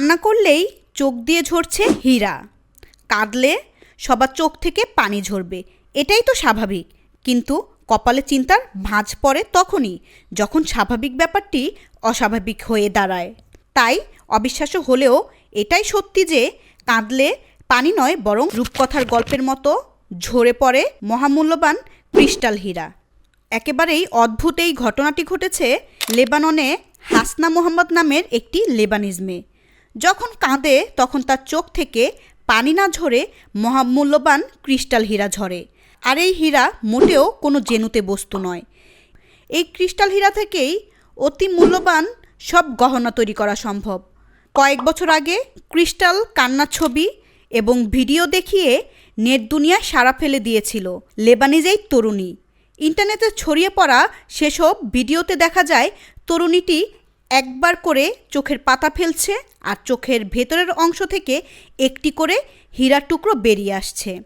কান্না করলেই চোখ দিয়ে ঝরছে হীরা। কাঁদলে সবার চোখ থেকে পানি ঝরবে। এটাই তো স্বাভাবিক। কিন্তু কপালে চিন্তার ভাঁজ পড়ে তখনই যখন স্বাভাবিক ব্যাপারটি অস্বাভাবিক হয়ে দাঁড়ায়। তাই অবিশ্বাস্য হলেও এটাই সত্যি যে কাঁদলে পানি নয় বরং রূপকথার গল্পের মতো ঝরে পড়ে মহামূল্যবান ক্রিস্টাল হীরা। একেবারেই অদ্ভুত এই ঘটনাটি ঘটেছে লেবাননে হাসনা মোহাম্মদ নামের একটি লেবানিজ মেয়ে। যখন কাঁদে, তখন তার চোখ থেকে পানি না ঝরে মহামূল্যবান ক্রিস্টাল হীরা ঝরে। আর এই হীরা মোটেও কোনো জেনুতে বস্তু নয়। এই ক্রিস্টাল হীরা থেকেই অতি মূল্যবান সব গহনা তৈরি করা সম্ভব। কয়েক বছর আগে ক্রিস্টাল কান্নার ছবি এবং ভিডিও দেখিয়ে নেট দুনিয়ায় সাড়া ফেলে দিয়েছিল লেবানিজ এই তরুণী। ইন্টারনেটে ছড়িয়ে পড়া সেসব ভিডিওতে দেখা যায় তরুণীটি একবার করে চোখের পাতা ফেলছে আর চোখের ভেতরের অংশ থেকে একটি করে হীরার টুকরো বেরিয়ে আসছে।